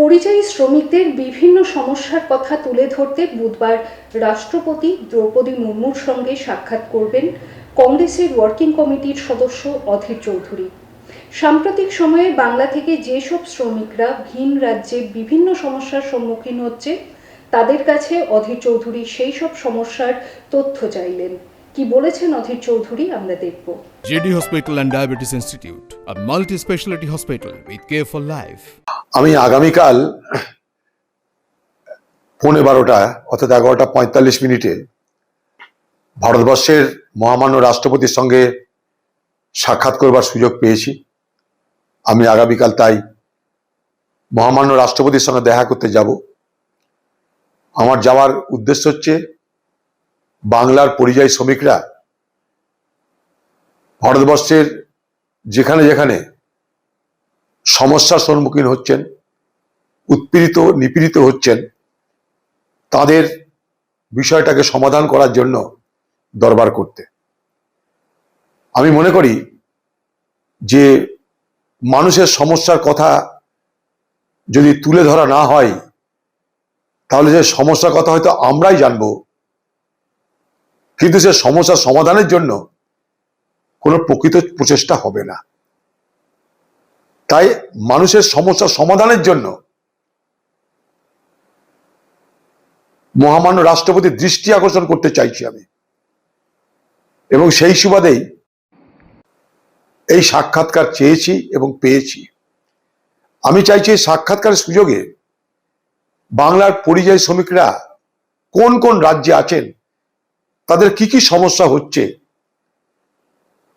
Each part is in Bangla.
পরিযায়ী শ্রমিকদের বিভিন্ন সমস্যার কথা তুলে ধরতে বুধবার রাষ্ট্রপতি দ্রৌপদী মুর্মুর সঙ্গে সাক্ষাৎ করবেন কংগ্রেসের ওয়ার্কিং কমিটির সদস্য অধীর চৌধুরী। সাম্প্রতিক সময়ে বাংলা থেকে যেসব শ্রমিকরা ভিন রাজ্যে বিভিন্ন সমস্যার সম্মুখীন হচ্ছে, তাদের কাছে অধীর চৌধুরী সেই সব সমস্যার তথ্য চাইলেন। কি বলেছেন অধীর চৌধুরী আমরা দেখব। JD hospital and Diabetes Institute, a multi specialty hospital with care for life. আমি আগামীকাল পৌনে বারোটা অর্থাৎ এগারোটা পঁয়তাল্লিশ মিনিটে ভারতবর্ষের মহামান্য রাষ্ট্রপতির সঙ্গে সাক্ষাৎ করবার সুযোগ পেয়েছি। আমি আগামীকাল তাই মহামান্য রাষ্ট্রপতির সঙ্গে দেখা করতে যাব। আমার যাওয়ার উদ্দেশ্য হচ্ছে বাংলার পরিযায়ী শ্রমিকরা ভারতবর্ষের যেখানে যেখানে সমস্যার সম্মুখীন হচ্ছেন, উৎপীড়িত, নিপীড়িত হচ্ছেন, তাদের বিষয়টাকে সমাধান করার জন্য দরবার করতে। আমি মনে করি যে মানুষের সমস্যার কথা যদি তুলে ধরা না হয়, তাহলে সে সমস্যার কথা হয়তো আমরাই জানব কিন্তু সে সমস্যার সমাধানের জন্য কোনো প্রকৃত প্রচেষ্টা হবে না। তাই মানুষের সমস্যা সমাধানের জন্য মহামান্য রাষ্ট্রপতির দৃষ্টি আকর্ষণ করতে চাইছি আমি। এবং সেই সুবাদেই এই সাক্ষাৎকার চেয়েছি এবং পেয়েছি। আমি চাইছি এই সাক্ষাৎকারের সুযোগে বাংলার পরিযায়ী শ্রমিকরা কোন কোন রাজ্যে আছেন তাদের কি কি সমস্যা হচ্ছে?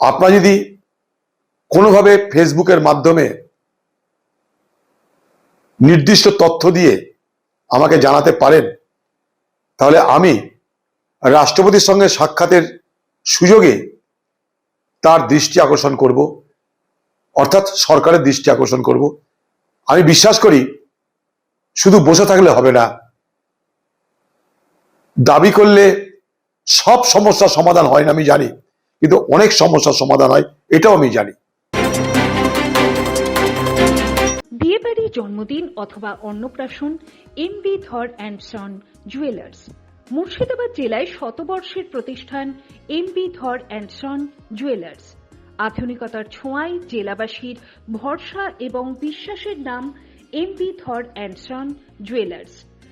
আপনারা যদি কোনোভাবে ফেসবুকের মাধ্যমে নির্দিষ্ট তথ্য দিয়ে আমাকে জানাতে পারেন, তাহলে আমি রাষ্ট্রপতির সঙ্গে সাক্ষাতের সুযোগে তার দৃষ্টি আকর্ষণ করব, অর্থাৎ সরকারের দৃষ্টি আকর্ষণ করব। আমি বিশ্বাস করি শুধু বসে থাকলে হবে না, দাবি করলে সব সমস্যার সমাধান হয় না, আমি জানি। কিন্তু অনেক সমস্যার সমাধান হয়, এটাও আমি জানি। বিয়েবাড়ি, জন্মদিন অথবা অন্নপ্রাশন M B Dhar and son jewellers Murshidabad জেলায় শতবর্ষের প্রতিষ্ঠান M B Dhar and son jewellers আধুনিকতার ছোঁয়ায় জেলাবাসীর ভরসা এবং বিশ্বাসের নাম M B Dhar and son jewellers